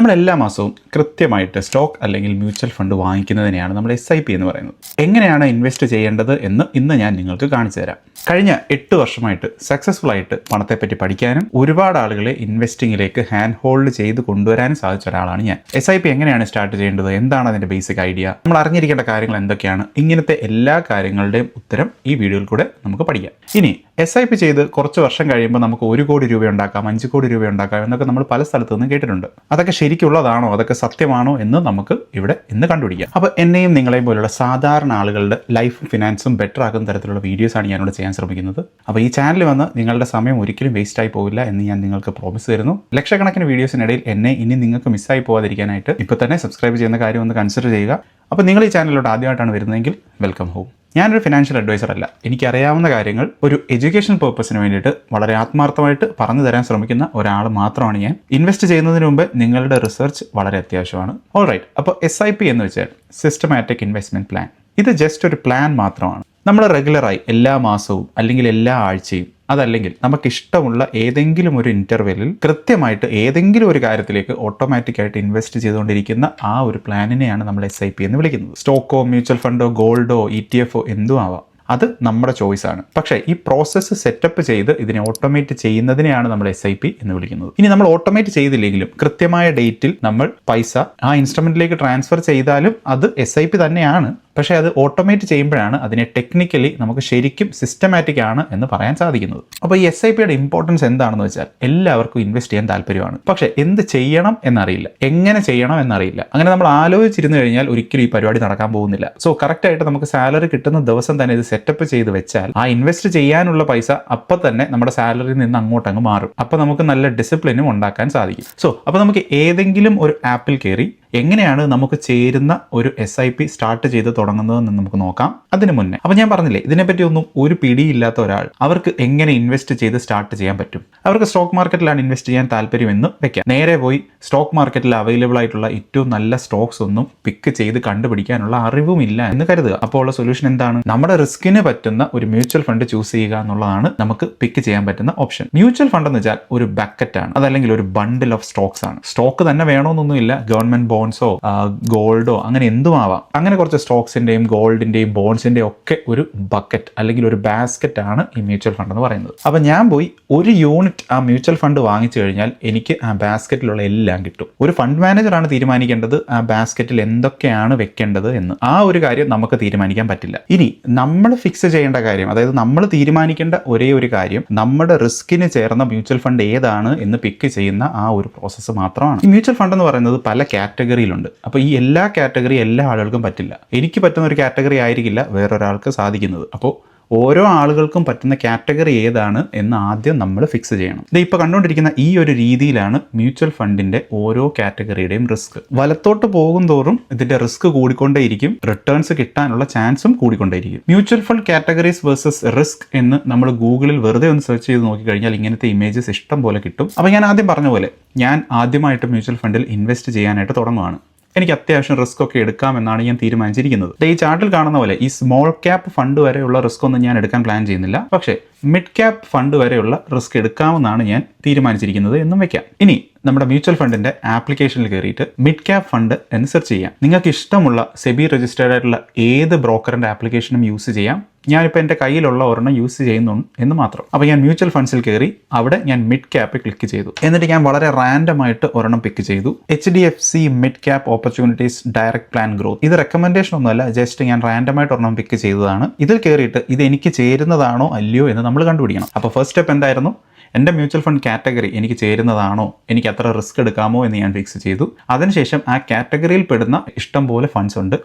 നമ്മൾ എല്ലാ മാസവും കൃത്യമായിട്ട് സ്റ്റോക്ക് അല്ലെങ്കിൽ മ്യൂച്വൽ ഫണ്ട് വാങ്ങിക്കുന്നതിനെയാണ് നമ്മൾ എസ് ഐ പി എന്ന് പറയുന്നത്. എങ്ങനെയാണ് ഇൻവെസ്റ്റ് ചെയ്യേണ്ടത് എന്ന് ഇന്ന് ഞാൻ നിങ്ങൾക്ക് കാണിച്ചു തരാം. കഴിഞ്ഞ എട്ട് വർഷമായിട്ട് സക്സസ്ഫുൾ ആയിട്ട് പണത്തെപ്പറ്റി പഠിക്കാനും ഒരുപാട് ആളുകളെ ഇൻവെസ്റ്റിംഗിലേക്ക് ഹാൻഡ് ഹോൾഡ് ചെയ്ത് കൊണ്ടുവരാനും സാധിച്ച ഒരാളാണ് ഞാൻ. എസ് ഐ പി എങ്ങനെയാണ് സ്റ്റാർട്ട് ചെയ്യേണ്ടത്? എന്താണ് അതിന്റെ ബേസിക് ഐഡിയ നമ്മൾ അറിഞ്ഞിരിക്കേണ്ട കാര്യങ്ങൾ എന്തൊക്കെയാണ്? ഇങ്ങനത്തെ എല്ലാ കാര്യങ്ങളുടെയും ഉത്തരം ഈ വീഡിയോയിൽ കൂടെ നമുക്ക് പഠിക്കാം. ഇനി എസ് ഐ പി ചെയ്ത് കുറച്ച് വർഷം കഴിയുമ്പോൾ നമുക്ക് ഒരു കോടി രൂപ ഉണ്ടാക്കാം അഞ്ച് കോടി രൂപ ഉണ്ടാക്കാം എന്നൊക്കെ നമ്മൾ പല സ്ഥലത്തു നിന്ന് കേട്ടിട്ടുണ്ട്. അതൊക്കെ ശരിക്കുള്ളതാണോ? അതൊക്കെ സത്യമാണോ എന്ന് നമുക്ക് ഇവിടെ ഇന്ന് കണ്ടുപിടിക്കാം. അപ്പോൾ എന്നെയും നിങ്ങളെയും പോലുള്ള സാധാരണ ആളുകളുടെ ലൈഫ് ഫിനാൻസും ബെറ്റർ ആക്കുന്ന തരത്തിലുള്ള വീഡിയോസാണ് ഞാനിവിടെ ചെയ്യാൻ ശ്രമിക്കുന്നത്. അപ്പോൾ ഈ ചാനൽ വന്ന് നിങ്ങളുടെ സമയം ഒരിക്കലും വേസ്റ്റ് ആയി പോവില്ല എന്ന് ഞാൻ നിങ്ങൾക്ക് പ്രോമിസ് തരുന്നു. ലക്ഷക്കണക്കിന് വീഡിയോസിനിടയിൽ എന്നെ ഇനി നിങ്ങൾക്ക് മിസ്സായി പോകാതിരിക്കാനായിട്ട് ഇപ്പോൾ തന്നെ സബ്സ്ക്രൈബ് ചെയ്യുന്ന കാര്യം ഒന്ന് കൺസിഡർ ചെയ്യുക. അപ്പോൾ നിങ്ങൾ ഈ ചാനലിലോട്ട് ആദ്യമായിട്ടാണ് വരുന്നതെങ്കിൽ വെൽക്കം ഹോം ഞാനൊരു ഫിനാൻഷ്യൽ അഡ്വൈസർ അല്ല. എനിക്കറിയാവുന്ന കാര്യങ്ങൾ ഒരു എഡ്യൂക്കേഷൻ പർപ്പസിന് വേണ്ടിയിട്ട് വളരെ ആത്മാർത്ഥമായിട്ട് പറഞ്ഞു തരാൻ ശ്രമിക്കുന്ന ഒരാൾ മാത്രമാണ് ഞാൻ. ഇൻവെസ്റ്റ് ചെയ്യുന്നതിന് മുമ്പ് നിങ്ങളുടെ റിസർച്ച് വളരെ അത്യാവശ്യമാണ്. ഓൾ റൈറ്റ് അപ്പോൾ എസ് ഐ പി എന്ന് വെച്ചാൽ സിസ്റ്റമാറ്റിക് ഇൻവെസ്റ്റ്മെന്റ് പ്ലാൻ ഇത് ജസ്റ്റ് ഒരു പ്ലാൻ മാത്രമാണ്. നമ്മൾ റെഗുലറായി എല്ലാ മാസവും അല്ലെങ്കിൽ എല്ലാ ആഴ്ചയും അതല്ലെങ്കിൽ നമുക്ക് ഇഷ്ടമുള്ള ഏതെങ്കിലും ഒരു ഇന്റർവെല്ലിൽ കൃത്യമായിട്ട് ഏതെങ്കിലും ഒരു കാര്യത്തിലേക്ക് ഓട്ടോമാറ്റിക്കായിട്ട് ഇൻവെസ്റ്റ് ചെയ്തുകൊണ്ടിരിക്കുന്ന ആ ഒരു പ്ലാനിനെയാണ് നമ്മൾ എസ് ഐ പി എന്ന് വിളിക്കുന്നത്. സ്റ്റോക്കോ മ്യൂച്വൽ ഫണ്ടോ ഗോൾഡോ ഇ ടി എഫോ എന്തും ആവാം. അത് നമ്മുടെ ചോയ്സ് ആണ്. പക്ഷേ ഈ പ്രോസസ്സ് സെറ്റപ്പ് ചെയ്ത് ഇതിനെ ഓട്ടോമേറ്റ് ചെയ്യുന്നതിനെയാണ് നമ്മൾ എസ് ഐ പി എന്ന് വിളിക്കുന്നത്. ഇനി നമ്മൾ ഓട്ടോമേറ്റ് ചെയ്തില്ലെങ്കിലും കൃത്യമായ ഡേറ്റിൽ നമ്മൾ പൈസ ആ ഇൻസ്ട്രുമെന്റിലേക്ക് ട്രാൻസ്ഫർ ചെയ്താലും അത് എസ് ഐ പി തന്നെയാണ്. പക്ഷേ അത് ഓട്ടോമേറ്റ് ചെയ്യുമ്പോഴാണ് അതിനെ ടെക്നിക്കലി നമുക്ക് ശരിക്കും സിസ്റ്റമാറ്റിക് ആണ് എന്ന് പറയാൻ സാധിക്കുന്നത്. അപ്പോൾ ഈ എസ് ഐ പിയുടെ ഇമ്പോർട്ടൻസ് എന്താണെന്ന് വെച്ചാൽ എല്ലാവർക്കും ഇൻവെസ്റ്റ് ചെയ്യാൻ താല്പര്യമാണ്. പക്ഷേ എന്ത് ചെയ്യണം എന്നറിയില്ല. എങ്ങനെ ചെയ്യണം എന്നറിയില്ല. അങ്ങനെ നമ്മൾ ആലോചിച്ചിരുന്നു കഴിഞ്ഞാൽ ഒരിക്കലും ഈ പരിപാടി നടക്കാൻ പോകുന്നില്ല. സോ കറക്റ്റായിട്ട് നമുക്ക് സാലറി കിട്ടുന്ന ദിവസം തന്നെ ഇത് സെറ്റപ്പ് ചെയ്ത് വെച്ചാൽ ആ ഇൻവെസ്റ്റ് ചെയ്യാനുള്ള പൈസ അപ്പൊ തന്നെ നമ്മുടെ സാലറിയിൽ നിന്ന് അങ്ങോട്ടങ്ങ് മാറും. അപ്പോൾ നമുക്ക് നല്ല ഡിസിപ്ലിനും ഉണ്ടാക്കാൻ സാധിക്കും. സോ അപ്പോൾ നമുക്ക് ഏതെങ്കിലും ഒരു ആപ്പിൽ കയറി എങ്ങനെയാണ് നമുക്ക് ചേരുന്ന ഒരു എസ് ഐ പി സ്റ്റാർട്ട് ചെയ്ത് തുടങ്ങുന്നതെന്ന് നമുക്ക് നോക്കാം. അതിന് മുന്നേ അപ്പോൾ ഞാൻ പറഞ്ഞില്ലേ ഇതിനെപ്പറ്റി ഒന്നും ഒരു പിടിയില്ലാത്ത ഒരാൾ അവർക്ക് എങ്ങനെ ഇൻവെസ്റ്റ് ചെയ്ത് സ്റ്റാർട്ട് ചെയ്യാൻ പറ്റും? അവർക്ക് സ്റ്റോക്ക് മാർക്കറ്റിലാണ് ഇൻവെസ്റ്റ് ചെയ്യാൻ താല്പര്യമെന്ന് വെക്കാം. നേരെ പോയി സ്റ്റോക്ക് മാർക്കറ്റിൽ അവൈലബിൾ ആയിട്ടുള്ള ഏറ്റവും നല്ല സ്റ്റോക്സ് ഒന്നും പിക്ക് ചെയ്ത് കണ്ടുപിടിക്കാനുള്ള അറിവും ഇല്ല എന്ന് കരുതുക. അപ്പോൾ ഉള്ള സൊല്യൂഷൻ എന്താണ്? നമ്മുടെ റിസ്കിന് പറ്റുന്ന ഒരു മ്യൂച്വൽ ഫണ്ട് ചൂസ് ചെയ്യുക എന്നുള്ളതാണ് നമുക്ക് പിക്ക് ചെയ്യാൻ പറ്റുന്ന ഓപ്ഷൻ മ്യൂച്വൽ ഫണ്ട് എന്ന് വെച്ചാൽ ഒരു ബക്കറ്റ് ആണ്. അതല്ലെങ്കിൽ ഒരു ബണ്ടിൽ ഓഫ് സ്റ്റോക്സ് ആണ്. സ്റ്റോക്ക് തന്നെ വേണമെന്നൊന്നുമില്ല ഗവൺമെന്റ് ബോൺസോ ഗോൾഡോ അങ്ങനെ എന്തും ആവാം അങ്ങനെ കുറച്ച് സ്റ്റോക്സിന്റെയും ഗോൾഡിന്റെയും ബോൺസിന്റെയും ഒക്കെ ഒരു ബക്കറ്റ് അല്ലെങ്കിൽ ഒരു ബാസ്ക്കറ്റ് ആണ് ഈ മ്യൂച്വൽ ഫണ്ട് എന്ന് പറയുന്നത്. അപ്പൊ ഞാൻ പോയി ഒരു യൂണിറ്റ് ആ മ്യൂച്വൽ ഫണ്ട് വാങ്ങിച്ചു കഴിഞ്ഞാൽ എനിക്ക് ആ ബാസ്ക്കറ്റിലുള്ള എല്ലാം കിട്ടും. ഒരു ഫണ്ട് മാനേജറാണ് തീരുമാനിക്കേണ്ടത് ആ ബാസ്ക്കറ്റിൽ എന്തൊക്കെയാണ് വെക്കേണ്ടത് എന്ന്. ആ ഒരു കാര്യം നമുക്ക് തീരുമാനിക്കാൻ പറ്റില്ല. ഇനി നമ്മൾ ഫിക്സ് ചെയ്യേണ്ട കാര്യം അതായത് നമ്മൾ തീരുമാനിക്കേണ്ട ഒരേ ഒരു കാര്യം നമ്മുടെ റിസ്കിന് ചേർന്ന മ്യൂച്വൽ ഫണ്ട് ഏതാണ് എന്ന് പിക്ക് ചെയ്യുന്ന ആ ഒരു പ്രോസസ്സ് മാത്രമാണ്. ഈ മ്യൂച്വൽ ഫണ്ട് എന്ന് പറയുന്നത് പല കാറ്റഗറിയിലുണ്ട്. അപ്പോൾ ഈ എല്ലാ കാറ്റഗറി എല്ലാ ആളുകൾക്കും പറ്റില്ല. എനിക്ക് പറ്റുന്ന ഒരു കാറ്റഗറി ആയിരിക്കില്ല വേറൊരാൾക്ക് സാധിക്കുന്നത്. അപ്പോൾ ഓരോ ആളുകൾക്കും പറ്റുന്ന കാറ്റഗറി ഏതാണ് എന്ന് ആദ്യം നമ്മൾ ഫിക്സ് ചെയ്യണം. ഇത് ഇപ്പോൾ കണ്ടുകൊണ്ടിരിക്കുന്ന ഈ ഒരു രീതിയിലാണ് മ്യൂച്വൽ ഫണ്ടിന്റെ ഓരോ കാറ്റഗറിയുടെയും റിസ്ക് വലത്തോട്ട് പോകും തോറും ഇതിന്റെ റിസ്ക് കൂടിക്കൊണ്ടേയിരിക്കും. റിട്ടേൺസ് കിട്ടാനുള്ള ചാൻസും കൂടിക്കൊണ്ടേയിരിക്കും. Mutual fund categories versus risk എന്ന് നമ്മൾ ഗൂഗിളിൽ വെറുതെ ഒന്ന് സെർച്ച് ചെയ്ത് നോക്കിക്കഴിഞ്ഞാൽ ഇങ്ങനത്തെ ഇമേജസ് ഇഷ്ടം പോലെ കിട്ടും. അപ്പോൾ ഞാൻ ആദ്യം പറഞ്ഞ പോലെ ഞാൻ ആദ്യമായിട്ട് മ്യൂച്വൽ ഫണ്ടിൽ ഇൻവെസ്റ്റ് ചെയ്യാനായിട്ട് തുടങ്ങുകയാണ് എനിക്ക് അത്യാവശ്യം റിസ്ക് ഒക്കെ എടുക്കാമെന്നാണ് ഞാൻ തീരുമാനിച്ചിരിക്കുന്നത്. ഈ ചാർട്ടിൽ കാണുന്ന പോലെ ഈ സ്മോൾ ക്യാപ് ഫണ്ട് വരെയുള്ള റിസ്ക് ഒന്നും ഞാൻ എടുക്കാൻ പ്ലാൻ ചെയ്യുന്നില്ല. പക്ഷേ മിഡ് ക്യാപ് ഫണ്ട് വരെയുള്ള റിസ്ക് എടുക്കാമെന്നാണ് ഞാൻ തീരുമാനിച്ചിരിക്കുന്നത് എന്നും വെക്കാം. ഇനി നമ്മുടെ മ്യൂച്വൽ ഫണ്ടിന്റെ ആപ്ലിക്കേഷനിൽ കയറിയിട്ട് മിഡ് ക്യാപ് ഫണ്ട് എന്ന് സെർച്ച് ചെയ്യാം. നിങ്ങൾക്ക് ഇഷ്ടമുള്ള സെബി രജിസ്റ്റേർഡ് ആയിട്ടുള്ള ഏത് ബ്രോക്കറിന്റെ ആപ്ലിക്കേഷനും യൂസ് ചെയ്യാം. ഞാനിപ്പോൾ എന്റെ കയ്യിലുള്ള ഒരെണ്ണം യൂസ് ചെയ്യുന്നു എന്ന് മാത്രം. അപ്പോൾ ഞാൻ മ്യൂച്വൽ ഫണ്ട്സിൽ കയറി അവിടെ ഞാൻ മിഡ് ക്യാപ്പ് ക്ലിക്ക് ചെയ്തു. എന്നിട്ട് ഞാൻ വളരെ റാൻഡം ആയിട്ട് ഒരെണ്ണം പിക്ക് ചെയ്തു. H D F C mid cap opportunities direct plan growth ഇത് റെക്കമെൻഡേഷൻ ഒന്നുമല്ല ജസ്റ്റ് ഞാൻ റാൻഡം ആയിട്ട് ഒരെണ്ണം പിക്ക് ചെയ്തതാണ്. ഇതിൽ കയറിയിട്ട് ഇത് എനിക്ക് ചേരുന്നതാണോ അല്ലയോ എന്ന് നമ്മൾ കണ്ടുപിടിക്കണം. അപ്പോൾ ഫസ്റ്റ് സ്റ്റെപ്പ് എന്തായിരുന്നു? എന്റെ മ്യൂച്വൽ ഫണ്ട് കാറ്റഗറി എനിക്ക് ചേരുന്നതാണോ? എനിക്ക് അത്ര റിസ്ക് എടുക്കാമോ എന്ന് ഞാൻ ഫിക്സ് ചെയ്തു. അതിനുശേഷം ആ കാറ്റഗറിയിൽ പെടുന്ന ഇഷ്ടം പോലെ ഫണ്ട്സ് ഉണ്ട്.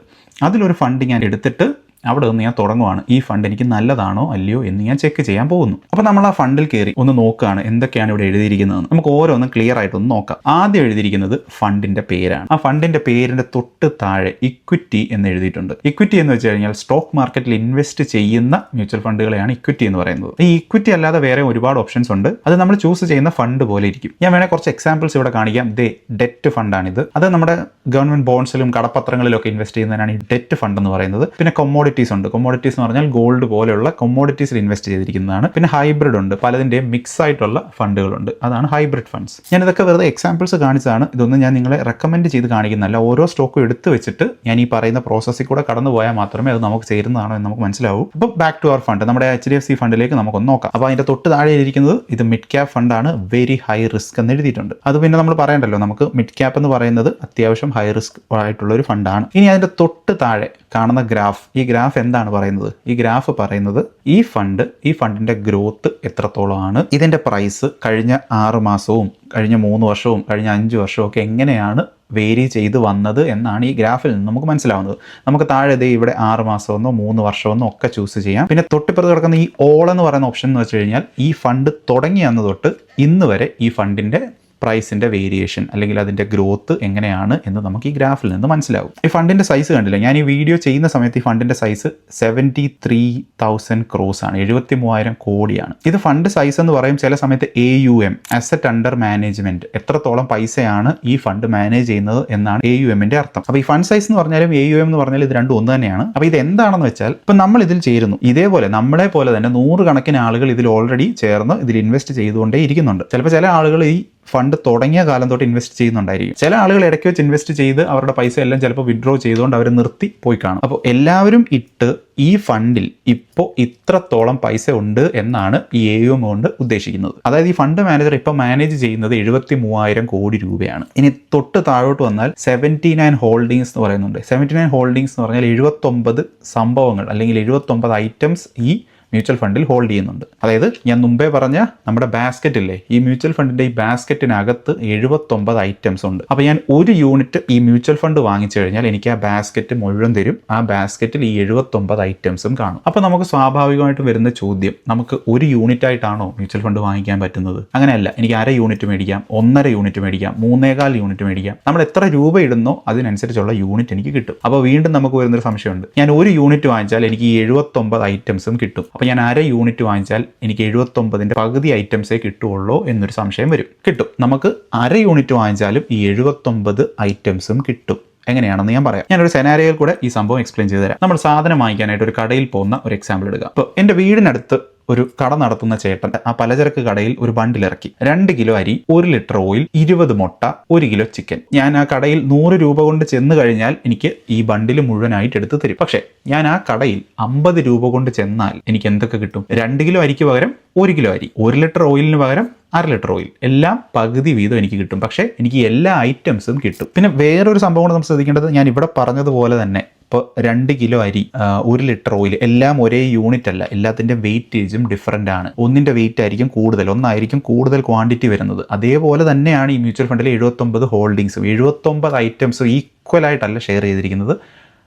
അതിലൊരു ഫണ്ട് ഞാൻ എടുത്തിട്ട് അവിടെ നിന്ന് ഞാൻ തുടങ്ങുവാണ്. ഈ ഫണ്ട് എനിക്ക് നല്ലതാണോ അല്ലയോ എന്ന് ഞാൻ ചെക്ക് ചെയ്യാൻ പോകുന്നു. അപ്പോൾ നമ്മൾ ആ ഫണ്ടിൽ കയറി ഒന്ന് നോക്കുകയാണ് എന്തൊക്കെയാണ് ഇവിടെ എഴുതിയിരിക്കുന്നതെന്ന്. നമുക്ക് ഓരോന്നും ക്ലിയർ ആയിട്ട് ഒന്ന് നോക്കാം. ആദ്യം എഴുതിയിരിക്കുന്നത് ഫണ്ടിന്റെ പേരാണ്. ആ ഫണ്ടിന്റെ പേരിന്റെ തൊട്ട് താഴെ ഇക്വിറ്റി എന്ന് എഴുതിയിട്ടുണ്ട്. ഇക്വിറ്റി എന്ന് വെച്ച് കഴിഞ്ഞാൽ സ്റ്റോക്ക് മാർക്കറ്റിൽ ഇൻവെസ്റ്റ് ചെയ്യുന്ന മ്യൂച്വൽ ഫണ്ടുകളെയാണ് ഇക്വിറ്റി എന്ന് പറയുന്നത്. ഈ ഇക്വിറ്റി അല്ലാതെ വേറെ ഒരുപാട് ഓപ്ഷൻസ് ഉണ്ട്. അത് നമ്മൾ ചൂസ് ചെയ്യുന്ന ഫണ്ട് പോലെ ഇരിക്കും. ഞാൻ വേണേൽ കുറച്ച് എക്സാമ്പിൾസ് ഇവിടെ കാണിക്കാം. ദേ ഡെറ്റ് ഫണ്ടാണിത് അത് നമ്മുടെ ഗവൺമെന്റ് ബോൺസിലും കടപ്പത്രങ്ങളിലും ഒക്കെ ഇൻവെസ്റ്റ് ചെയ്യുന്നതിനാണ് ഈ ഡെറ്റ് ഫണ്ട് എന്ന് പറയുന്നത്. പിന്നെ കൊമ്മോഡിറ്റി കൊമ്മോഡിറ്റീസ് ഉണ്ട്. കൊമോഡിറ്റീസ് എന്ന് പറഞ്ഞാൽ ഗോൾഡ് പോലെയുള്ള കൊമോഡിറ്റീസിൽ ഇൻവെസ്റ്റ് ചെയ്തിരിക്കുന്നതാണ്. പിന്നെ ഹൈബ്രിഡ് ഉണ്ട്. പലതിന്റെയും മിക്സ് ആയിട്ടുള്ള ഫണ്ടുകളുണ്ട് അതാണ് ഹൈബ്രിഡ് ഫണ്ട്സ് ഞാൻ ഇതൊക്കെ വെറുതെ എക്സാമ്പിൾസ് കാണിച്ചതാണ്. ഇതൊന്നും ഞാൻ നിങ്ങളെ റെക്കമെൻഡ് ചെയ്ത് കാണിക്കുന്നതല്ല. ഓരോ സ്റ്റോക്കും എടുത്തു വെച്ചിട്ട് ഞാൻ ഈ പറയുന്ന പ്രോസസ്സിൽ കൂടെ കടന്നു പോയാൽ മാത്രമേ അത് നമുക്ക് ചേരുന്നതാണോ എന്ന് നമുക്ക് മനസ്സിലാവൂ. അപ്പോൾ ബാക്ക് ടു അവർ ഫണ്ട് നമ്മുടെ എച്ച് ഡി എഫ് സി ഫണ്ടിലേക്ക് നമുക്കൊന്ന് നോക്കാം. അപ്പോൾ അതിന്റെ തൊട്ട് താഴെ ഇരിക്കുന്നത് ഇത് മിഡ് ക്യാപ് ഫണ്ടാണ് വെരി ഹൈ റിസ്ക് എന്ന് എഴുതിയിട്ടുണ്ട്. അത് പിന്നെ നമ്മൾ പറയണ്ടല്ലോ. നമുക്ക് മിഡ് ക്യാപ്പ് എന്ന് പറയുന്നത് അത്യാവശ്യം ഹൈ റിസ്ക് ആയിട്ടുള്ള ഒരു ഫണ്ടാണ് ഇനി അതിന്റെ തൊട്ട് താഴെ കാണുന്ന ഗ്രാഫ് ഈ ഗ്രാഫ് എന്താണ് പറയുന്നത്? ഈ ഗ്രാഫ് പറയുന്നത് ഈ ഫണ്ട് ഈ ഫണ്ടിന്റെ ഗ്രോത്ത് എത്രത്തോളമാണ്? ഇതിന്റെ പ്രൈസ് കഴിഞ്ഞ ആറ് മാസവും കഴിഞ്ഞ മൂന്ന് വർഷവും കഴിഞ്ഞ അഞ്ച് വർഷവും ഒക്കെ എങ്ങനെയാണ് വേരി ചെയ്ത് വന്നത് എന്നാണ് ഈ ഗ്രാഫിൽ നിന്ന് നമുക്ക് മനസ്സിലാവുന്നത്. നമുക്ക് താഴെ ദേ ഇവിടെ ആറ് മാസമെന്നോ മൂന്ന് വർഷമെന്നോ ഒക്കെ ചൂസ് ചെയ്യാം. പിന്നെ തൊട്ടിപ്പുറത്ത് കിടക്കുന്ന ഈ ഓൾ എന്ന് പറയുന്ന ഓപ്ഷൻ എന്ന് വെച്ച് കഴിഞ്ഞാൽ ഈ ഫണ്ട് തുടങ്ങി അന്ന് തൊട്ട് ഇന്ന് വരെ ഈ ഫണ്ടിന്റെ പ്രൈസിന്റെ വേരിയേഷൻ അല്ലെങ്കിൽ അതിന്റെ ഗ്രോത്ത് എങ്ങനെയാണ് എന്ന് നമുക്ക് ഈ ഗ്രാഫിൽ നിന്ന് മനസ്സിലാവും. ഈ ഫണ്ടിന്റെ സൈസ് കണ്ടില്ല? ഞാൻ ഈ വീഡിയോ ചെയ്യുന്ന സമയത്ത് ഈ ഫണ്ടിന്റെ size seventy three thousand crores ആണ്. എഴുപത്തി മൂവായിരം കോടിയാണ്. ഇത് ഫണ്ട് സൈസ് എന്ന് പറയും ചില സമയത്ത് A U M asset under management എത്രത്തോളം പൈസയാണ് ഈ ഫണ്ട് മാനേജ് ചെയ്യുന്നത് എന്നാണ് എ യു എമ്മിന്റെ അർത്ഥം. അപ്പോൾ ഈ ഫണ്ട് സൈസ് എന്ന് പറഞ്ഞാലും എ യു എം എന്ന് പറഞ്ഞാൽ ഇത് രണ്ടും ഒന്ന് തന്നെയാണ്. അപ്പോൾ ഇത് എന്താണെന്ന് വെച്ചാൽ ഇപ്പം നമ്മൾ ഇതിൽ ചേരുന്നു. ഇതേപോലെ നമ്മളെ പോലെ തന്നെ നൂറുകണക്കിന് ആളുകൾ ഇതിൽ ഓൾറെഡി ചേർന്ന് ഇതിൽ ഇൻവെസ്റ്റ് ചെയ്തുകൊണ്ടേ ഇരിക്കുന്നുണ്ട്. ചിലപ്പോൾ ചില ആളുകൾ ഈ ഫണ്ട് തുടങ്ങിയ കാലം തൊട്ട് ഇൻവെസ്റ്റ് ചെയ്യുന്നുണ്ടായിരിക്കും. ചില ആളുകൾ ഇടയ്ക്ക് വെച്ച് ഇൻവെസ്റ്റ് ചെയ്ത് അവരുടെ പൈസ എല്ലാം ചിലപ്പോൾ വിഡ്രോ ചെയ്തുകൊണ്ട് അവർ നിർത്തി പോയി കാണും. അപ്പോൾ എല്ലാവരും ഇട്ട് ഈ ഫണ്ടിൽ ഇപ്പോൾ ഇത്രത്തോളം പൈസ ഉണ്ട് എന്നാണ് ഈ എ എം കൊണ്ട് ഉദ്ദേശിക്കുന്നത്. അതായത് ഈ ഫണ്ട് മാനേജർ ഇപ്പോൾ മാനേജ് ചെയ്യുന്നത് എഴുപത്തി മൂവായിരം കോടി രൂപയാണ്. ഇനി തൊട്ട് താഴോട്ട് വന്നാൽ സെവന്റി നയൻ ഹോൾഡിങ്സ് എന്ന് പറയുന്നുണ്ട്. സെവന്റി നയൻ ഹോൾഡിങ്സ് എന്ന് പറഞ്ഞാൽ എഴുപത്തൊമ്പത് സംഭവങ്ങൾ അല്ലെങ്കിൽ എഴുപത്തൊമ്പത് ഐറ്റംസ് ഈ മ്യൂച്വൽ ഫണ്ടിൽ ഹോൾഡ് ചെയ്യുന്നുണ്ട്. അതായത് ഞാൻ മുമ്പേ പറഞ്ഞ നമ്മുടെ ബാസ്ക്കറ്റ് ഇല്ലേ ഈ മ്യൂച്വൽ ഫണ്ടിന്റെ ഈ ബാസ്ക്കറ്റിനകത്ത് എഴുപത്തൊമ്പത് ഐറ്റംസ് ഉണ്ട്. അപ്പോൾ ഞാൻ ഒരു യൂണിറ്റ് ഈ മ്യൂച്വൽ ഫണ്ട് വാങ്ങിച്ചു കഴിഞ്ഞാൽ എനിക്ക് ആ ബാസ്ക്കറ്റ് മുഴുവൻ തരും. ആ ബാസ്ക്കറ്റിൽ ഈ എഴുപത്തൊമ്പത് ഐറ്റംസും കാണും. അപ്പോൾ നമുക്ക് സ്വാഭാവികമായിട്ട് വരുന്ന ചോദ്യം നമുക്ക് ഒരു യൂണിറ്റ് ആയിട്ടാണോ മ്യൂച്വൽ ഫണ്ട് വാങ്ങിക്കാൻ പറ്റുന്നത്? അങ്ങനെയല്ല എനിക്ക് അര യൂണിറ്റ് മേടിക്കാം ഒന്നര യൂണിറ്റ് മേടിക്കാം മൂന്നേകാൽ യൂണിറ്റ് മേടിക്കാം. നമ്മൾ എത്ര രൂപ ഇടുന്നോ അതിനനുസരിച്ചുള്ള യൂണിറ്റ് എനിക്ക് കിട്ടും. അപ്പോൾ വീണ്ടും നമുക്ക് വരുന്നൊരു സംശയമുണ്ട്. ഞാൻ ഒരു യൂണിറ്റ് വാങ്ങിച്ചാൽ എനിക്ക് ഈ എഴുപത്തൊമ്പത് ഐറ്റംസും കിട്ടും. ഞാൻ അര യൂണിറ്റ് വാങ്ങിച്ചാൽ എനിക്ക് എഴുപത്തൊമ്പതിന്റെ പകുതി ഐറ്റംസേ കിട്ടുള്ളൂ എന്നൊരു സംശയം വരും. കിട്ടും. നമുക്ക് അര യൂണിറ്റ് വാങ്ങിച്ചാലും ഈ എഴുപത്തൊമ്പത് ഐറ്റംസും കിട്ടും. എങ്ങനെയാണെന്ന് ഞാൻ പറയാം. ഞാനൊരു സെനാരിയോയിൽ കൂടെ ഈ സംഭവം എക്സ്പ്ലെയിൻ ചെയ്തു തരാം നമ്മൾ സാധനം വാങ്ങിക്കാനായിട്ട് ഒരു കടയിൽ പോകുന്ന ഒരു എക്സാമ്പിൾ എടുക്കുക അപ്പോൾ എന്റെ വീടിനടുത്ത് ഒരു കട നടത്തുന്ന ചേട്ടൻ ആ പലചരക്ക് കടയിൽ ഒരു ബണ്ടിലിറക്കി. രണ്ട് കിലോ അരി ഒരു ലിറ്റർ ഓയിൽ ഇരുപത് മുട്ട ഒരു കിലോ ചിക്കൻ. ഞാൻ ആ കടയിൽ നൂറ് രൂപ കൊണ്ട് ചെന്ന് കഴിഞ്ഞാൽ എനിക്ക് ഈ ബണ്ടിൽ മുഴുവനായിട്ട് എടുത്തു തരും. പക്ഷെ ഞാൻ ആ കടയിൽ അമ്പത് രൂപ കൊണ്ട് ചെന്നാൽ എനിക്ക് എന്തൊക്കെ കിട്ടും? രണ്ട് കിലോ അരിക്ക് പകരം ഒരു കിലോ അരി ഒരു ലിറ്റർ ഓയിലിന് പകരം അര ലിറ്റർ ഓയിൽ. എല്ലാം പകുതി വീതം എനിക്ക് കിട്ടും. പക്ഷേ എനിക്ക് എല്ലാ ഐറ്റംസും കിട്ടും. പിന്നെ വേറൊരു സംഭവം കൂടെ നമ്മൾ ശ്രദ്ധിക്കേണ്ടത് ഞാൻ ഇവിടെ പറഞ്ഞതുപോലെ തന്നെ ഇപ്പോൾ രണ്ട് കിലോ അരി ഒരു ലിറ്റർ ഓയിൽ എല്ലാം ഒരേ യൂണിറ്റ് അല്ല. എല്ലാത്തിന്റെ വെയിറ്റേജും ഡിഫറന്റ് ആണ്. ഒന്നിന്റെ വെയിറ്റ് ആയിരിക്കും കൂടുതൽ ഒന്നായിരിക്കും കൂടുതൽ ക്വാണ്ടിറ്റി വരുന്നത്. അതേപോലെ തന്നെയാണ് ഈ മ്യൂച്വൽ ഫണ്ടിലെ എഴുപത്തൊമ്പത് ഹോൾഡിങ്സും എഴുപത്തൊമ്പത് ഐറ്റംസും ഈക്വലായിട്ടല്ല ഷെയർ ചെയ്തിരിക്കുന്നത്.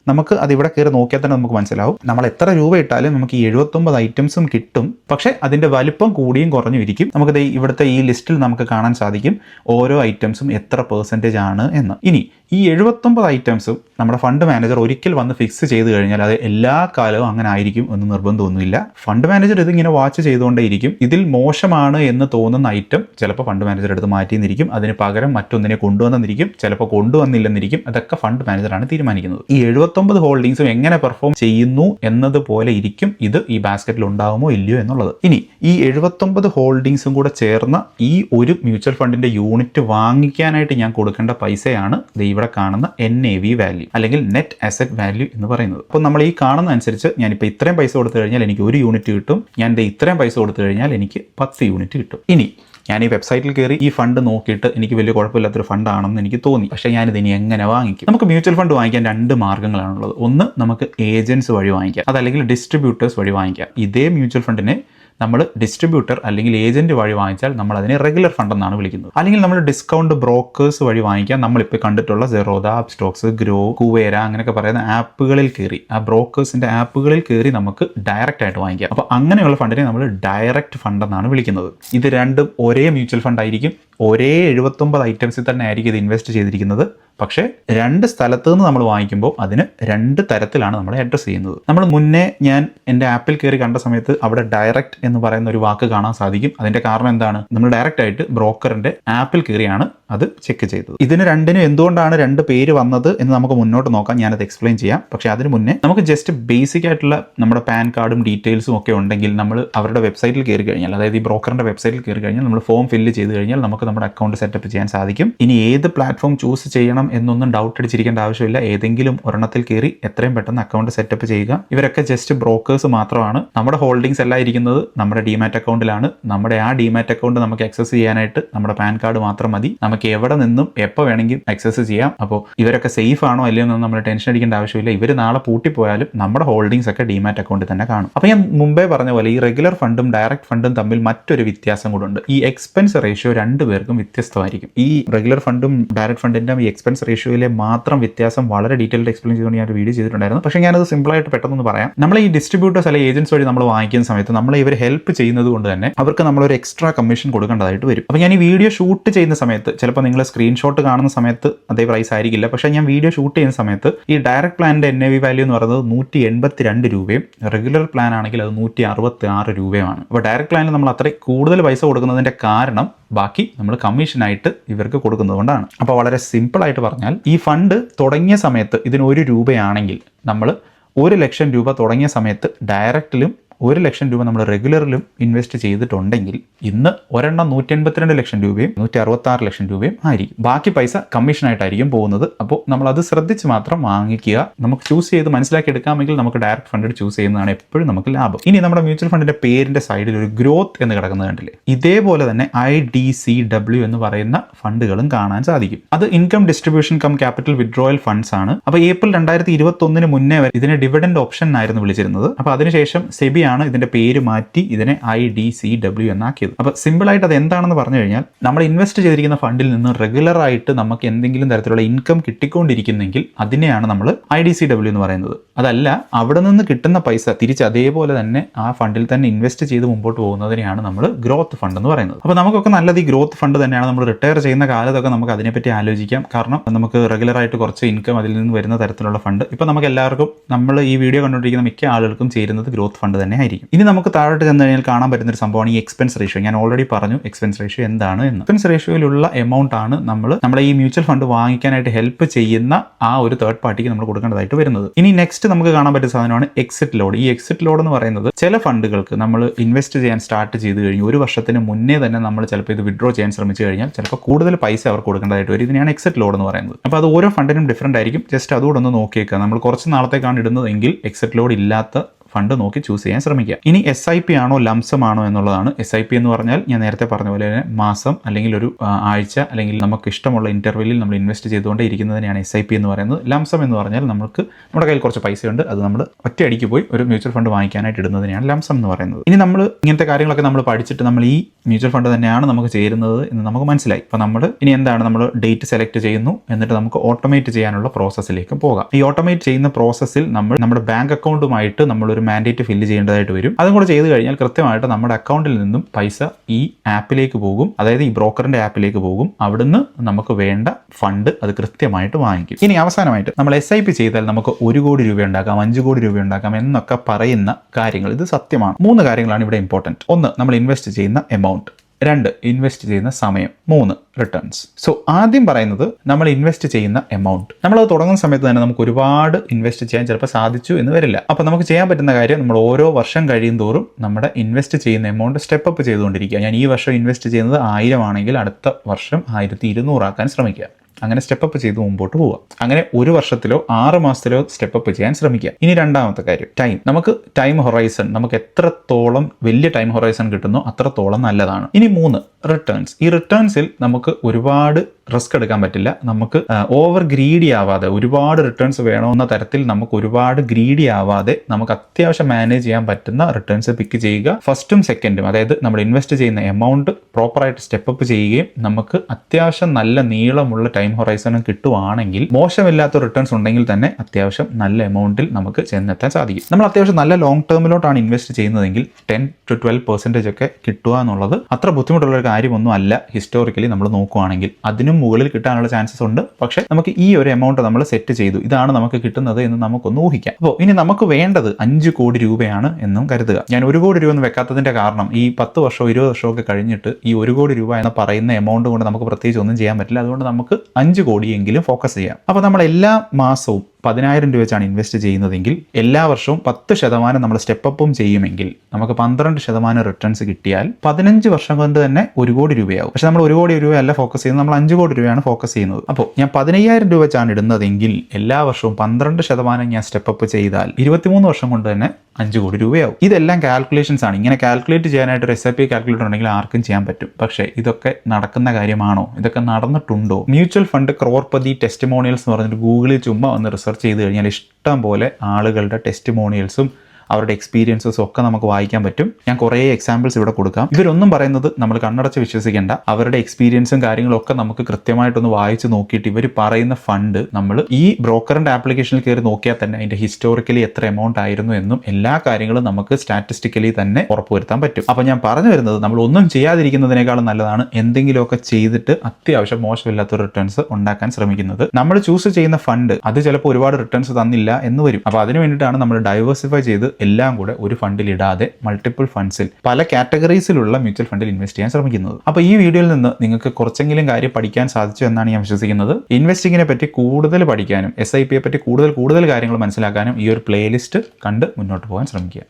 നമുക്ക് അത് ഇവിടെ കയറി നോക്കിയാൽ തന്നെ നമുക്ക് മനസ്സിലാവും. നമ്മൾ എത്ര രൂപ ഇട്ടാലും നമുക്ക് ഈ എഴുപത്തൊമ്പത് ഐറ്റംസും കിട്ടും. പക്ഷേ അതിന്റെ വലിപ്പം കൂടിയും കുറഞ്ഞും ഇരിക്കും നമുക്ക് ഇവിടുത്തെ ഈ ലിസ്റ്റിൽ നമുക്ക് കാണാൻ സാധിക്കും ഓരോ ഐറ്റംസും എത്ര പെർസെന്റേജ് ആണ് എന്ന്. ഇനി ഈ എഴുപത്തൊമ്പത് ഐറ്റംസും നമ്മുടെ ഫണ്ട് മാനേജർ ഒരിക്കൽ വന്ന് ഫിക്സ് ചെയ്ത് കഴിഞ്ഞാൽ അത് എല്ലാ കാലവും അങ്ങനെ ആയിരിക്കും എന്ന് നിർബന്ധമൊന്നുമില്ല. ഫണ്ട് മാനേജർ ഇതിങ്ങനെ വാച്ച് ചെയ്തുകൊണ്ടേയിരിക്കും. ഇതിൽ മോശമാണ് എന്ന് തോന്നുന്ന ഐറ്റം ചിലപ്പോൾ ഫണ്ട് മാനേജർ എടുത്ത് മാറ്റിയെന്നിരിക്കും. അതിന് പകരം മറ്റൊന്നിനെ കൊണ്ടുവന്നെന്നിരിക്കും. ചിലപ്പോൾ കൊണ്ടുവന്നില്ലെന്നിരിക്കും. അതൊക്കെ ഫണ്ട് മാനേജറാണ് തീരുമാനിക്കുന്നത്. ഈ എഴുപത്തൊമ്പത് ഹോൾഡിങ്സും എങ്ങനെ പെർഫോം ചെയ്യുന്നു എന്നതുപോലെ ഇരിക്കും. ഇത് ഈ ബാസ്ക്കറ്റിൽ ഉണ്ടാകുമോ ഇല്ലയോ എന്നുള്ളത്. ഇനി ഈ എഴുപത്തൊമ്പത് ഹോൾഡിങ്സും കൂടെ ചേർന്ന ഈ ഒരു മ്യൂച്വൽ ഫണ്ടിന്റെ യൂണിറ്റ് വാങ്ങിക്കാനായിട്ട് ഞാൻ കൊടുക്കേണ്ട പൈസയാണ് ഇവിടെ കാണുന്ന എൻ എ വി വാല്യൂ അല്ലെങ്കിൽ നെറ്റ് അസറ്റ് വാല്യൂ എന്ന് പറയുന്നത്. അപ്പോൾ നമ്മൾ ഈ കാണുന്ന അനുസരിച്ച് ഞാനിപ്പോൾ ഇത്രയും പൈസ കൊടുത്തു കഴിഞ്ഞാൽ എനിക്ക് ഒരു യൂണിറ്റ് കിട്ടും. ഞാൻ ഇത്രയും പൈസ കൊടുത്തു കഴിഞ്ഞാൽ എനിക്ക് പത്ത് യൂണിറ്റ് കിട്ടും. ഇനി ഞാൻ ഈ വെബ്സൈറ്റിൽ കയറി ഈ ഫണ്ട് നോക്കിയിട്ട് എനിക്ക് വലിയ കുഴപ്പമില്ലാത്തൊരു ഫണ്ടാണെന്ന് എനിക്ക് തോന്നി. പക്ഷേ ഞാനിത് ഇനി എങ്ങനെ വാങ്ങിക്കും? നമുക്ക് മ്യൂച്വൽ ഫണ്ട് വാങ്ങിക്കാൻ രണ്ട് മാർഗങ്ങളാണുള്ളത് ഒന്ന് നമുക്ക് ഏജൻസ് വഴി വാങ്ങിക്കാം. അതല്ലെങ്കിൽ ഡിസ്ട്രിബ്യൂട്ടേഴ്സ് വഴി വാങ്ങിക്കാം. ഇതേ മ്യൂച്വൽ ഫണ്ടിനെ നമ്മൾ ഡിസ്ട്രിബ്യൂട്ടർ അല്ലെങ്കിൽ ഏജന്റ് വഴി വാങ്ങിച്ചാൽ നമ്മൾ അതിനെ റെഗുലർ ഫണ്ട് എന്നാണ് വിളിക്കുന്നത്. അല്ലെങ്കിൽ നമ്മൾ ഡിസ്കൗണ്ട് ബ്രോക്കേഴ്സ് വഴി വാങ്ങിക്കാൻ നമ്മളിപ്പോൾ കണ്ടിട്ടുള്ള സെറോദ സ്റ്റോക്സ് ഗ്രോ കുവേര അങ്ങനെയൊക്കെ പറയുന്ന ആപ്പുകളിൽ കയറി ആ ബ്രോക്കേഴ്സിന്റെ ആപ്പുകളിൽ കയറി നമുക്ക് ഡയറക്റ്റ് ആയിട്ട് വാങ്ങിക്കാം. അപ്പോൾ അങ്ങനെയുള്ള ഫണ്ടിനെ നമ്മൾ ഡയറക്റ്റ് ഫണ്ട് എന്നാണ് വിളിക്കുന്നത്. ഇത് രണ്ടും ഒരേ മ്യൂച്വൽ ഫണ്ട് ആയിരിക്കും. ഒരേ എഴുപത്തൊമ്പത് ഐറ്റംസിൽ തന്നെ ആയിരിക്കും ഇത് ഇൻവെസ്റ്റ് ചെയ്തിരിക്കുന്നത്. പക്ഷേ രണ്ട് സ്ഥലത്ത് നിന്ന് നമ്മൾ വാങ്ങിക്കുമ്പോൾ അതിന് രണ്ട് തരത്തിലാണ് നമ്മൾ അഡ്രസ്സ് ചെയ്യുന്നത്. നമ്മൾ മുന്നേ ഞാൻ എന്റെ ആപ്പിൽ കയറി കണ്ട സമയത്ത് അവിടെ ഡയറക്റ്റ് എന്ന് പറയുന്ന ഒരു വാക്ക് കാണാൻ സാധിക്കും. അതിന്റെ കാരണം എന്താണ്? നമ്മൾ ഡയറക്റ്റ് ആയിട്ട് ബ്രോക്കറിന്റെ ആപ്പിൽ കയറിയാണ് അത് ചെക്ക് ചെയ്തത്. ഇതിന് രണ്ടിനും എന്തുകൊണ്ടാണ് രണ്ട് പേര് വന്നത് എന്ന് നമുക്ക് മുന്നോട്ട് നോക്കാം. ഞാനത് എക്സ്പ്ലെയിൻ ചെയ്യാം. പക്ഷേ അതിന് മുന്നേ നമുക്ക് ജസ്റ്റ് ബേസിക് ആയിട്ടുള്ള നമ്മുടെ പാൻ കാർഡും ഡീറ്റെയിൽസും ഒക്കെ ഉണ്ടെങ്കിൽ നമ്മൾ അവരുടെ വെബ്സൈറ്റിൽ കയറി കഴിഞ്ഞാൽ അതായത് ഈ ബ്രോക്കറിന്റെ വെബ്സൈറ്റിൽ കയറി കഴിഞ്ഞാൽ നമ്മൾ ഫോം ഫില്ല് ചെയ്ത് കഴിഞ്ഞാൽ നമുക്ക് നമ്മുടെ അക്കൗണ്ട് സെറ്റപ്പ് ചെയ്യാൻ സാധിക്കും. ഇനി ഏത് പ്ലാറ്റ്ഫോം ചൂസ് ചെയ്യണം എന്നൊന്നും ഡൗട്ട് അടിച്ചിരിക്കേണ്ട ആവശ്യമില്ല. ഏതെങ്കിലും ഒരെണ്ണത്തിൽ കയറി എത്രയും പെട്ടെന്ന് അക്കൗണ്ട് സെറ്റപ്പ് ചെയ്യുക. ഇവരൊക്കെ ജസ്റ്റ് ബ്രോക്കേഴ്സ് മാത്രമാണ്. നമ്മുടെ ഹോൾഡിംഗ്സ് എല്ലാം ഇരിക്കുന്നത്. നമ്മുടെ ഡിമാറ്റ് അക്കൗണ്ടിലാണ് നമ്മുടെ ആ ഡിമാറ്റ് അക്കൗണ്ട് നമുക്ക് ആക്സസ് ചെയ്യാനായിട്ട് നമ്മുടെ പാൻ കാർഡ് മാത്രം മതി. നമുക്ക് എവിടെ നിന്നും എപ്പോൾ വേണമെങ്കിൽ ആക്സസ് ചെയ്യാം. അപ്പോൾ ഇവരൊക്കെ സേഫ് ആണോ അല്ലയോ എന്നൊന്നും നമ്മൾ ടെൻഷൻ അടിക്കേണ്ട ആവശ്യമില്ല. ഇവർ നാളെ പൂട്ടിപ്പോയാലും നമ്മുടെ ഹോൾഡിംഗ്സ് ഒക്കെ ഡിമാറ്റ് അക്കൗണ്ടിൽ തന്നെ കാണും. അപ്പോൾ ഞാൻ മുമ്പേ പറഞ്ഞ പോലെ ഈ റെഗുലർ ഫണ്ടും ഡയറക്റ്റ് ഫണ്ടും തമ്മിൽ മറ്റൊരു വ്യത്യാസം കൂടുണ്ട് ഈ എക്സ്പെൻസ് റേഷ്യോ രണ്ടു പേർക്കും വ്യത്യസ്തമായിരിക്കും. ഈ റെഗുലർ ഫണ്ടും ഡയറക്റ്റ് ഫണ്ടിന്റെ ഈ എക്സ്പെൻസ് റേഷ്യോയിലെ മാത്രം വ്യത്യാസം വളരെ ഡീറ്റെയിൽഡ് എക്സ്പ്ലെയിൻ ചെയ്തുകൊണ്ട് ഞാൻ ഒരു വീഡിയോ ചെയ്തിട്ടുണ്ടായിരുന്നു. പക്ഷേ ഞാനത് സിമ്പിളായിട്ട് പെട്ടെന്ന് പറയാം. നമ്മൾ ഈ ഡിസ്ട്രിബ്യൂട്ടേഴ്സ് അല്ലെങ്കിൽ ഏജൻസ് വഴി നമ്മൾ വാങ്ങിക്കുന്ന സമയത്ത് നമ്മൾ ഇവർ ഹെൽപ്പ് ചെയ്യുന്നത് കൊണ്ട് തന്നെ അവർക്ക് നമ്മളൊരു എക്സ്ട്രാ കമ്മീഷൻ കൊടുക്കേണ്ടതായിട്ട് വരും. അപ്പോൾ ഞാൻ ഈ വീഡിയോ ഷൂട്ട് ചെയ്യുന്ന സമയത്ത് ചിലപ്പോൾ നിങ്ങൾ സ്ക്രീൻഷോട്ട് കാണുന്ന സമയത്ത് അതേ പ്രൈസ് ആയിരിക്കില്ല. പക്ഷേ ഞാൻ വീഡിയോ ഷൂട്ട് ചെയ്യുന്ന സമയത്ത് ഈ ഡയറക്റ്റ് പ്ലാനിന്റെ എൻ എ വി വാല്യൂ എന്ന് പറയുന്നത് നൂറ്റി എൺപത്തി രണ്ട് രൂപയും റെഗുലർ പ്ലാൻ ആണെങ്കിൽ അത് നൂറ്റി അറുപത്തി ആറ് രൂപയുമാണ്. അപ്പോൾ ഡയറക്റ്റ് പ്ലാനിൽ നമ്മൾ അത്രയും കൂടുതൽ പൈസ കൊടുക്കുന്നതിന്റെ കാരണം ബാക്കി നമ്മൾ കമ്മീഷനായിട്ട് ഇവർക്ക് കൊടുക്കുന്നത് കൊണ്ടാണ്. അപ്പോൾ വളരെ സിമ്പിളായിട്ട് പറഞ്ഞാൽ ഈ ഫണ്ട് തുടങ്ങിയ സമയത്ത് ഇതിന് ഒരു രൂപയാണെങ്കിൽ നമ്മൾ ഒരു ലക്ഷം രൂപ തുടങ്ങിയ സമയത്ത് ഡയറക്റ്റിലും ഒരു ലക്ഷം രൂപ നമ്മൾ റെഗുലറിലും ഇൻവെസ്റ്റ് ചെയ്തിട്ടുണ്ടെങ്കിൽ ഇന്ന് ഒരെണ്ണം നൂറ്റി എൺപത്തിരണ്ട് ലക്ഷം രൂപയും നൂറ്റി അറുപത്തി ആറ് ലക്ഷം രൂപയും ആയിരിക്കും. ബാക്കി പൈസ കമ്മീഷനായിട്ടായിരിക്കും പോകുന്നത്. അപ്പോൾ നമ്മൾ അത് ശ്രദ്ധിച്ച് മാത്രം വാങ്ങിക്കുക. നമുക്ക് ചൂസ് ചെയ്ത് മനസ്സിലാക്കി എടുക്കാമെങ്കിൽ നമുക്ക് ഡയറക്റ്റ് ഫണ്ട് ചൂസ് ചെയ്യുന്നതാണ് എപ്പോഴും നമുക്ക് ലാഭം. ഇനി നമ്മുടെ മ്യൂച്വൽ ഫണ്ടിന്റെ പേരിന്റെ സൈഡിൽ ഒരു ഗ്രോത്ത് എന്ന് കിടക്കുന്നത് കണ്ടില്ലേ? ഇതേപോലെ തന്നെ ഐ ഡി സി ഡബ്ല്യു എന്ന് പറയുന്ന ഫണ്ടുകളും കാണാൻ സാധിക്കും. അത് income distribution cum capital withdrawal funds ആണ്. അപ്പോൾ ഏപ്രിൽ രണ്ടായിരത്തി ഇരുപത്തി ഒന്നിന് മുന്നേ വരെ ഇതിനെ ഡിവിഡൻഡ് ഓപ്ഷൻ ആയിരുന്നു വിളിച്ചിരുന്നത്. അപ്പോൾ അതിനുശേഷം സെബിയാണ് ഇതിന്റെ പേര് മാറ്റി ഇതിനെ ഐ ഡി സി ഡബ്ല്യു എന്നാക്കിയത്? അപ്പോൾ സിമ്പിൾ ആയിട്ട് അത് എന്താണെന്ന് പറഞ്ഞു കഴിഞ്ഞാൽ നമ്മൾ ഇൻവെസ്റ്റ് ചെയ്തിരിക്കുന്ന ഫണ്ടിൽ നിന്ന് റെഗുലർ ആയിട്ട് നമുക്ക് എന്തെങ്കിലും തരത്തിലുള്ള ഇൻകം കിട്ടിക്കൊണ്ടിരിക്കുന്നെങ്കിൽ അതിനെയാണ് നമ്മൾ ഐ ഡി സി ഡബ്ല്യു എന്ന് പറയുന്നത്. അതല്ല അവിടെ നിന്ന് കിട്ടുന്ന പൈസ തിരിച്ച് അതേപോലെ തന്നെ ആ ഫണ്ടിൽ തന്നെ ഇൻവെസ്റ്റ് ചെയ്ത് മുമ്പോട്ട് പോകുന്നതിനെയാണ് നമ്മൾ ഗ്രോത്ത് ഫണ്ട് എന്ന് പറയുന്നത്. അപ്പോൾ നമുക്കൊക്കെ നല്ലത് ഈ ഗ്രോത്ത് ഫണ്ട് തന്നെയാണ് നമ്മൾ റിട്ടയർ ചെയ്യുന്ന കാലത്തൊക്കെ നമുക്ക് അതിനെപ്പറ്റി ആലോചിക്കാം. കാരണം നമുക്ക് റെഗുലർ ആയിട്ട് കുറച്ച് ഇൻകം അതിൽ നിന്ന് വരുന്ന തരത്തിലുള്ള ഫണ്ട് ഇപ്പോൾ നമുക്ക് എല്ലാവർക്കും നമ്മൾ ഈ വീഡിയോ കണ്ടുകൊണ്ടിരിക്കുന്ന മിക്ക ആളുകൾക്കും ചേരുന്നത് ഗ്രോത്ത് ഫണ്ട് തന്നെ ആയിരിക്കും. ഇനി നമുക്ക് താഴോട്ട് ചെന്ന് കഴിഞ്ഞാൽ കാണാൻ പറ്റുന്ന ഒരു സംഭവമാണ് ഈ എക്സ്പെൻസ് റേഷ്യോ ഞാൻ ഓൾറെഡി പറഞ്ഞു എക്സ്പെൻസ് റേഷ്യോ എന്താണ് എന്ന്. എക്സ്പെൻസ് റേഷ്യോയിലുള്ള എമൗണ്ട് ആണ് നമ്മൾ നമ്മളെ ഈ മ്യൂച്വൽ ഫണ്ട് വാങ്ങിക്കാനായിട്ട് ഹെൽപ്പ് ചെയ്യുന്ന ആ ഒരു തേർഡ് പാർട്ടിക്ക് നമ്മൾ കൊടുക്കേണ്ടതായിട്ട് വരുന്നത്. ഇനി നെക്സ്റ്റ് നമുക്ക് കാണാൻ പറ്റുന്ന സാധനമാണ് എക്സിറ്റ് ലോഡ് ഈ എക്സിറ്റ് ലോഡ് എന്ന് പറയുന്നത് ചില ഫണ്ടുകൾക്ക് നമ്മൾ ഇൻവെസ്റ്റ് ചെയ്യാൻ സ്റ്റാർട്ട് ചെയ്ത് കഴിഞ്ഞു ഒരു വർഷത്തിന് മുന്നേ തന്നെ നമ്മൾ ചിലപ്പോൾ ഇത് വിഡ്രോ ചെയ്യാൻ ശ്രമിച്ചു കഴിഞ്ഞാൽ ചിലപ്പോൾ കൂടുതൽ പൈസ അവർക്ക് കൊടുക്കേണ്ടതായിട്ട് വരും. ഇതിനെയാണ് എക്സിറ്റ് ലോഡ് എന്ന് പറയുന്നത്. അപ്പോൾ അത് ഓരോ ഫണ്ടിനും ഡിഫറന്റ് ആയിരിക്കും. ജസ്റ്റ് അതുകൂടെ ഒന്ന് നോക്കിയേക്കുക നമ്മൾ കുറച്ച് നാളത്തേക്കാണ് ഇടുന്നതെങ്കിൽ എക്സിറ്റ് ലോഡ് ഇല്ലാത്ത ഫണ്ട് നോക്കി ചൂസ് ചെയ്യാൻ ശ്രമിക്കുക. ഇനി എസ് ഐ പി ആണോ ലംസം ആണോ എന്നുള്ളതാണ്. എസ് ഐ പി എന്ന് പറഞ്ഞാൽ ഞാൻ നേരത്തെ പറഞ്ഞ പോലെ തന്നെ മാസം അല്ലെങ്കിൽ ഒരു ആഴ്ച അല്ലെങ്കിൽ നമുക്ക് ഇഷ്ടമുള്ള ഇന്റർവെല്ലിൽ നമ്മൾ ഇൻവെസ്റ്റ് ചെയ്തുകൊണ്ടേ ഇരിക്കുന്നതിനാണ് എസ് ഐ പി എന്ന് പറയുന്നത്. ലംസം എന്ന് പറഞ്ഞാൽ നമുക്ക് നമ്മുടെ കയ്യിൽ കുറച്ച് പൈസയുണ്ട്. അത് നമ്മൾ ഒറ്റയടിക്ക് പോയി ഒരു മ്യൂച്വൽ ഫണ്ട് വാങ്ങിക്കാനായിട്ട് ഇടുന്നതിനാണ് ലംസം എന്ന് പറയുന്നത്. ഇനി നമ്മൾ ഇങ്ങനത്തെ കാര്യങ്ങളൊക്കെ നമ്മൾ പഠിച്ചിട്ട് നമ്മൾ ഈ മ്യൂച്വൽ ഫണ്ട് തന്നെയാണ് നമുക്ക് ചേരുന്നത് എന്ന് നമുക്ക് മനസ്സിലായി. അപ്പോൾ നമ്മൾ ഇനി എന്താണ് നമ്മൾ ഡേറ്റ് സെലക്ട് ചെയ്യുന്നു എന്നിട്ട് നമുക്ക് ഓട്ടോമേറ്റ് ചെയ്യാനുള്ള പ്രോസസ്സിലേക്ക് പോകാം. ഈ ഓട്ടോമേറ്റ് ചെയ്യുന്ന പ്രോസസ്സിൽ നമ്മൾ നമ്മുടെ ബാങ്ക് അക്കൗണ്ടുമായിട്ട് നമ്മൾ ഒരു മാൻഡേറ്റ് ഫില്ല് ചെയ്യേണ്ടതായിട്ട് വരും. അതും കൂടെ ചെയ്ത് കഴിഞ്ഞാൽ കൃത്യമായിട്ട് നമ്മുടെ അക്കൗണ്ടിൽ നിന്നും പൈസ ഈ ആപ്പിലേക്ക് പോകും. അതായത് ഈ ബ്രോക്കറിന്റെ ആപ്പിലേക്ക് പോകും. അവിടുന്ന് നമുക്ക് വേണ്ട ഫണ്ട് അത് കൃത്യമായിട്ട് വാങ്ങിക്കും. ഇനി അവസാനമായിട്ട് നമ്മൾ എസ് ഐ പി ചെയ്താൽ നമുക്ക് ഒരു കോടി രൂപ ഉണ്ടാക്കാം അഞ്ച് കോടി രൂപ ഉണ്ടാക്കാം എന്നൊക്കെ പറയുന്ന കാര്യങ്ങൾ. ഇത് സത്യമാണ്. മൂന്ന് കാര്യങ്ങളാണ് ഇവിടെ ഇമ്പോർട്ടന്റ് ഒന്ന് നമ്മൾ ഇൻവെസ്റ്റ് ചെയ്യുന്ന എമൗണ്ട് രണ്ട് ഇൻവെസ്റ്റ് ചെയ്യുന്ന സമയം. മൂന്ന് റിട്ടേൺസ് സോ ആദ്യം പറയുന്നത് നമ്മൾ ഇൻവെസ്റ്റ് ചെയ്യുന്ന എമൗണ്ട് നമ്മളത് തുടങ്ങുന്ന സമയത്ത് തന്നെ നമുക്ക് ഒരുപാട് ഇൻവെസ്റ്റ് ചെയ്യാൻ ചിലപ്പോൾ സാധിച്ചു എന്ന് വരില്ല. അപ്പോൾ നമുക്ക് ചെയ്യാൻ പറ്റുന്ന കാര്യം നമ്മൾ ഓരോ വർഷം കഴിയും തോറും നമ്മുടെ ഇൻവെസ്റ്റ് ചെയ്യുന്ന എമൗണ്ട് സ്റ്റെപ്പ് അപ്പ് ചെയ്തുകൊണ്ടിരിക്കുക. ഞാൻ ഈ വർഷം ഇൻവെസ്റ്റ് ചെയ്യുന്നത് ആയിരം ആണെങ്കിൽ അടുത്ത വർഷം ആയിരത്തി ഇരുന്നൂറാക്കാൻ ശ്രമിക്കുക. അങ്ങനെ സ്റ്റെപ്പ് ചെയ്ത് മുമ്പോട്ട് പോവുക. അങ്ങനെ ഒരു വർഷത്തിലോ ആറ് മാസത്തിലോ സ്റ്റെപ്പ് ചെയ്യാൻ ശ്രമിക്കുക. ഇനി രണ്ടാമത്തെ കാര്യം ടൈം നമുക്ക് ടൈം ഹൊറൈസൺ നമുക്ക് എത്രത്തോളം വലിയ ടൈം ഹൊറൈസൺ കിട്ടുന്നോ അത്രത്തോളം നല്ലതാണ്. ഇനി മൂന്ന് റിട്ടേൺസ് ഈ റിട്ടേൺസിൽ നമുക്ക് ഒരുപാട് റിസ്ക് എടുക്കാൻ പറ്റില്ല. നമുക്ക് ഓവർ ഗ്രീഡി ആവാതെ ഒരുപാട് റിട്ടേൺസ് വേണമെന്ന തരത്തിൽ നമുക്ക് ഒരുപാട് ഗ്രീഡി ആവാതെ നമുക്ക് അത്യാവശ്യം മാനേജ് ചെയ്യാൻ പറ്റുന്ന റിട്ടേൺസ് പിക്ക് ചെയ്യുക. ഫസ്റ്റും സെക്കൻഡും അതായത് നമ്മൾ ഇൻവെസ്റ്റ് ചെയ്യുന്ന എമൗണ്ട് പ്രോപ്പറായിട്ട് സ്റ്റെപ്പ് അപ്പ് ചെയ്യുകയും നമുക്ക് അത്യാവശ്യം നല്ല നീളമുള്ള ടൈം ഹൊറൈസണും കിട്ടുവാണെങ്കിൽ മോശമില്ലാത്ത റിട്ടേൺസ് ഉണ്ടെങ്കിൽ തന്നെ അത്യാവശ്യം നല്ല എമൗണ്ടിൽ നമുക്ക് ചെന്നെത്താൻ സാധിക്കും. നമ്മൾ അത്യാവശ്യം നല്ല ലോങ് ടേമിലോട്ടാണ് ഇൻവെസ്റ്റ് ചെയ്യുന്നതെങ്കിൽ ടെൻ ടു ട്വൽവ് പെർസെന്റേജ് ഒക്കെ കിട്ടുക എന്നുള്ളത് അത്ര ബുദ്ധിമുട്ടുള്ള ഒരു കാര്യമൊന്നും അല്ല ഹിസ്റ്റോറിക്കലി നമ്മൾ നോക്കുകയാണെങ്കിൽ അതിനും മുകളിൽ കിട്ടാനുള്ള ചാൻസസ് ഉണ്ട്. പക്ഷേ നമുക്ക് ഈ ഒരു എമൗണ്ട് നമ്മൾ സെറ്റ് ചെയ്തു. ഇതാണ് നമുക്ക് കിട്ടുന്നത് എന്ന് നമുക്കൊന്ന് ഊഹിക്കാം. അപ്പോൾ ഇനി നമുക്ക് വേണ്ടത് അഞ്ച് കോടി രൂപയാണ് എന്നും കരുതുക. ഞാൻ ഒരു കോടി രൂപ ഒന്നും വെക്കാത്തതിന്റെ കാരണം ഈ പത്ത് വർഷമോ ഇരുപത് വർഷമോ ഒക്കെ കഴിഞ്ഞിട്ട് ഈ ഒരു കോടി രൂപ എന്ന് പറയുന്ന എമൗണ്ട് കൊണ്ട് നമുക്ക് പ്രത്യേകിച്ച് ഒന്നും ചെയ്യാൻ പറ്റില്ല. അതുകൊണ്ട് നമുക്ക് അഞ്ച് കോടിയെങ്കിലും ഫോക്കസ് ചെയ്യാം. അപ്പോൾ നമ്മൾ എല്ലാ മാസവും പതിനായിരം രൂപ വെച്ചാണ് ഇൻവെസ്റ്റ് ചെയ്യുന്നതെങ്കിൽ എല്ലാ വർഷവും പത്ത് ശതമാനം നമ്മൾ സ്റ്റെപ്പ് ചെയ്യുമെങ്കിൽ നമുക്ക് പന്ത്രണ്ട് ശതമാനം റിട്ടേൺസ് കിട്ടിയാൽ പതിനഞ്ച് വർഷം കൊണ്ട് തന്നെ ഒരു കോടി രൂപയാവും. പക്ഷെ നമ്മൾ ഒരു കോടി രൂപയല്ല ഫോക്കസ് ചെയ്യുന്നത് നമ്മൾ അഞ്ച് കോടി രൂപയാണ് ഫോക്കസ് ചെയ്യുന്നത്. അപ്പോൾ ഞാൻ പതിനയ്യായിരം രൂപ വെച്ചാണ് ഇടുന്നതെങ്കിൽ എല്ലാ വർഷവും പന്ത്രണ്ട് ശതമാനം ഞാൻ സ്റ്റെപ്പ് ചെയ്താൽ ഇരുപത്തിമൂന്ന് വർഷം കൊണ്ട് തന്നെ അഞ്ച് കോടി രൂപയാവും. ഇതെല്ലാം കാൽക്കുലേഷൻസ് ആണ്. ഇങ്ങനെ കാൽക്കുലേറ്റ് ചെയ്യാനായിട്ട് ഒരു എസ് ഐ പി കാൽക്കുലേറ്റർ ഉണ്ടെങ്കിൽ ആർക്കും ചെയ്യാൻ പറ്റും. പക്ഷേ ഇതൊക്കെ നടക്കുന്ന കാര്യമാണോ? ഇതൊക്കെ നടന്നിട്ടുണ്ടോ? മ്യൂച്വൽ ഫണ്ട് ക്രോർപതി ടെസ്റ്റിമോണിയൽസ് എന്ന് പറഞ്ഞിട്ട് ഗൂഗിളിൽ ചുമ്മാ ഒന്ന് റിസർച്ച് ചെയ്ത് കഴിഞ്ഞാൽ ഇഷ്ടം പോലെ ആളുകളുടെ ടെസ്റ്റിമോണിയൽസും അവരുടെ എക്സ്പീരിയൻസസും ഒക്കെ നമുക്ക് വായിക്കാൻ പറ്റും. ഞാൻ കുറേ എക്സാമ്പിൾസ് ഇവിടെ കൊടുക്കാം. ഇവരൊന്നും പറയുന്നത് നമ്മൾ കണ്ണടച്ച് വിശ്വസിക്കേണ്ട. അവരുടെ എക്സ്പീരിയൻസും കാര്യങ്ങളും ഒക്കെ നമുക്ക് കൃത്യമായിട്ടൊന്ന് വായിച്ച് നോക്കിയിട്ട് ഇവർ പറയുന്ന ഫണ്ട് നമ്മൾ ഈ ബ്രോക്കറിന്റെ ആപ്ലിക്കേഷനിൽ കയറി നോക്കിയാൽ തന്നെ അതിന്റെ ഹിസ്റ്റോറിക്കലി എത്ര എമൗണ്ട് ആയിരുന്നു എന്നും എല്ലാ കാര്യങ്ങളും നമുക്ക് സ്റ്റാറ്റിസ്റ്റിക്കലി തന്നെ ഉറപ്പുവരുത്താൻ പറ്റും. അപ്പോൾ ഞാൻ പറഞ്ഞു വരുന്നത് നമ്മൾ ഒന്നും ചെയ്യാതിരിക്കുന്നതിനേക്കാളും നല്ലതാണ് എന്തെങ്കിലുമൊക്കെ ചെയ്തിട്ട് അത്യാവശ്യം മോശമില്ലാത്ത റിട്ടേൺസ് ഉണ്ടാക്കാൻ ശ്രമിക്കുന്നത്. നമ്മൾ ചൂസ് ചെയ്യുന്ന ഫണ്ട് അത് ചിലപ്പോൾ ഒരുപാട് റിട്ടേൺസ് തന്നില്ല എന്ന് വരും. അപ്പോൾ അതിനു വേണ്ടിയിട്ടാണ് നമ്മൾ ഡൈവേഴ്സിഫൈ ചെയ്ത് എല്ലാം കൂടെ ഒരു ഫണ്ടിൽ ഇടാതെ മൾട്ടിപ്പിൾ ഫണ്ട്സിൽ പല കാറ്റഗറീസിലുള്ള മ്യൂച്വൽ ഫണ്ടിൽ ഇൻവെസ്റ്റ് ചെയ്യാൻ ശ്രമിക്കുന്നത്. അപ്പോൾ ഈ വീഡിയോയിൽ നിന്ന് നിങ്ങൾക്ക് കുറച്ചെങ്കിലും കാര്യം പഠിക്കാൻ സാധിച്ചു എന്നാണ് ഞാൻ വിശ്വസിക്കുന്നത്. ഇൻവെസ്റ്റിങ്ങിനെ പറ്റി കൂടുതൽ പഠിക്കാനും എസ് ഐ പിയെ പറ്റി കൂടുതൽ കൂടുതൽ കാര്യങ്ങൾ മനസ്സിലാക്കാനും ഈ ഒരു പ്ലേലിസ്റ്റ് കണ്ട് മുന്നോട്ട് പോകാൻ ശ്രമിക്കുക.